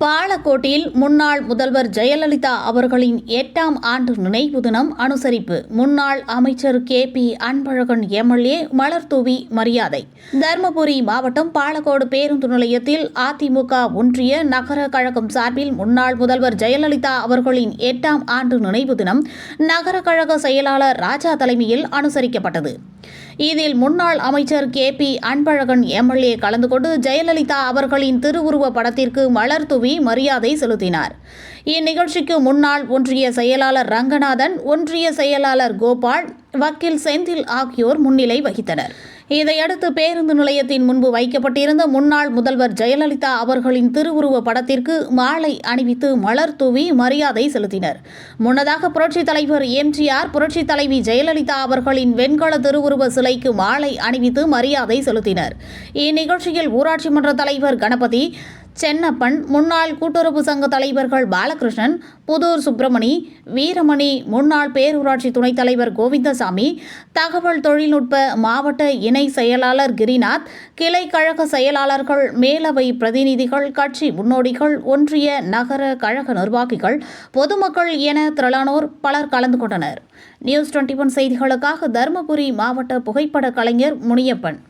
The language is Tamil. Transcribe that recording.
பாலக்கோட்டில் முன்னாள் முதல்வர் ஜெயலலிதா அவர்களின் எட்டாம் ஆண்டு நினைவு தினம் அனுசரிப்பு. முன்னாள் அமைச்சர் கே. பி. அன்பழகன் எம்எல்ஏ மலர்தூவி மரியாதை. தருமபுரி மாவட்டம் பாலக்கோடு பேருந்து நிலையத்தில் அதிமுக ஒன்றிய நகர கழகம் சார்பில் முன்னாள் முதல்வர் ஜெயலலிதா அவர்களின் எட்டாம் ஆண்டு நினைவு தினம் நகர கழக செயலாளர் ராஜா தலைமையில் அனுசரிக்கப்பட்டது. இதில் முன்னாள் அமைச்சர் கே பி அன்பழகன் எம்எல்ஏ கலந்து கொண்டு ஜெயலலிதா அவர்களின் திருவுருவ படத்திற்கு மலர் தூவி மரியாதை செலுத்தினார். இந்நிகழ்ச்சிக்கு முன்னாள் ஒன்றிய செயலாளர் ரங்கநாதன் ஒன்றிய செயலாளர் கோபால் வக்கீல் செந்தில் ஆகியோர் முன்னிலை வகித்தனர். இதையடுத்து பேருந்து நிலையத்தின் முன்பு வைக்கப்பட்டிருந்த முன்னாள் முதல்வர் ஜெயலலிதா அவர்களின் திருவுருவ படத்திற்கு மாலை அணிவித்து மலர் தூவி மரியாதை செலுத்தினர். முன்னதாக புரட்சித் தலைவர் எம்ஜிஆர் புரட்சித் தலைவி ஜெயலலிதா அவர்களின் வெண்கல திருவுருவ சிலைக்கு மாலை அணிவித்து மரியாதை செலுத்தினர். இந்நிகழ்ச்சியில் ஊராட்சி மன்ற தலைவர் கணபதி சென்னப்பன் முன்னாள் கூட்டுறவு சங்க தலைவர்கள் பாலகிருஷ்ணன் புதூர் சுப்பிரமணி வீரமணி முன்னாள் பேரூராட்சி துணைத் தலைவர் கோவிந்தசாமி தகவல் தொழில்நுட்ப மாவட்ட இணை செயலாளர் கிரிநாத் கிளை கழக செயலாளர்கள் மேலவை பிரதிநிதிகள் கட்சி முன்னோடிகள் ஒன்றிய நகர கழக நிர்வாகிகள் பொதுமக்கள் என திரளானோர் பலர் கலந்து கொண்டனர். நியூஸ் டுவெண்ட்டி ஒன் செய்திகளுக்காக தருமபுரி மாவட்ட புகைப்பட கலைஞர் முனியப்பன்.